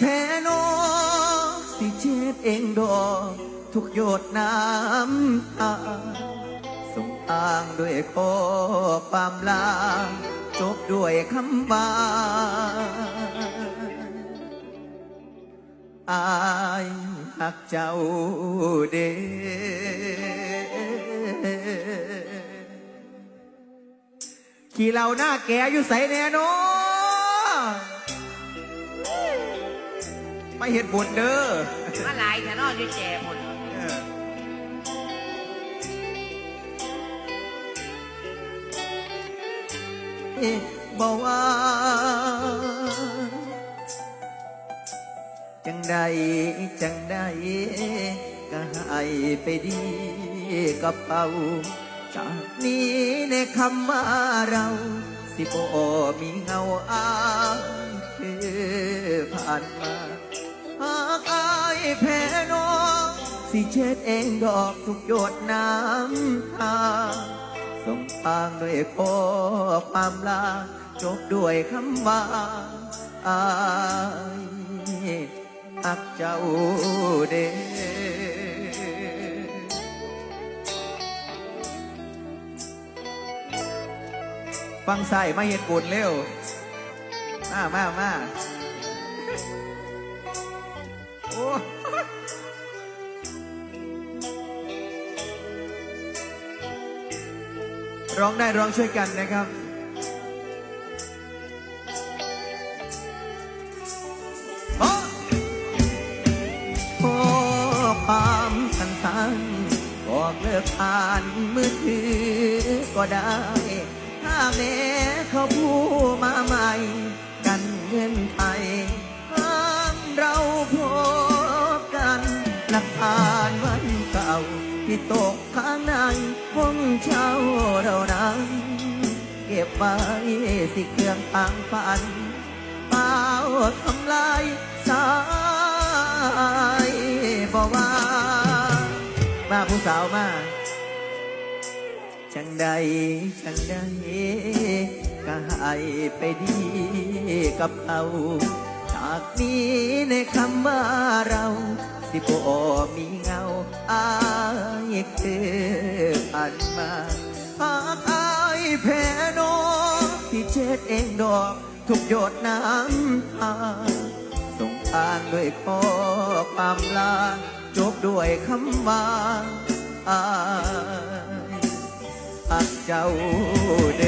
แพ้นอสิเจ็ดเองดอทุกหยดน้ำตาสงอ้างด้วยข้อความลาจบด้วยคำบาอายหักเจ้าเดขี่เราหน้าแก่อยู่ใสแน่นอน ไม่เห็นบุญเด้อมาหลายแถวนอกอยู่แจหมดบอกว่าจังใดจังใดก็ให้ไปดีกับเขาจากนี้ในคำว่าเรา สิบโอมีเงาอ้างคือผ่านมา หากอายแพ้น้อง สิเช็ดเองดอกทุกหยดน้ำตาส่งทางด้วยข้อความลา จบด้วยคำว่าอายอักเจ้าเด้ฟังใส่มาเห็นบุญเร็ว มามามา ร้องได้ร้องช่วยกันนะครับขอขอความสั้นบอกเลิกผ่านมือถือก็ได้ ถ้าแม้เขาพูดมาใหม่ กันเงินไทยห้ามเราพบกันหลักฐานวันเก่า ที่ตกข้างในห้องเช่าเรานั้นเก็บไว้สิเครื่องทางฝันเปล่าทำลายสายบอกว่ามาผู้สาวมาจังใดจังใดก็ให้ไปดีกับเขาจากนี้ในคำว่าเรา สิบโอมีเงาอา ยคือผ่านมาหากอายแพ้น้องที่เช็ดเองดอก ทุกหยดน้ำตาส่งทานด้วยข้อความลาจบด้วยคำว่าอายอักเจ้าเด้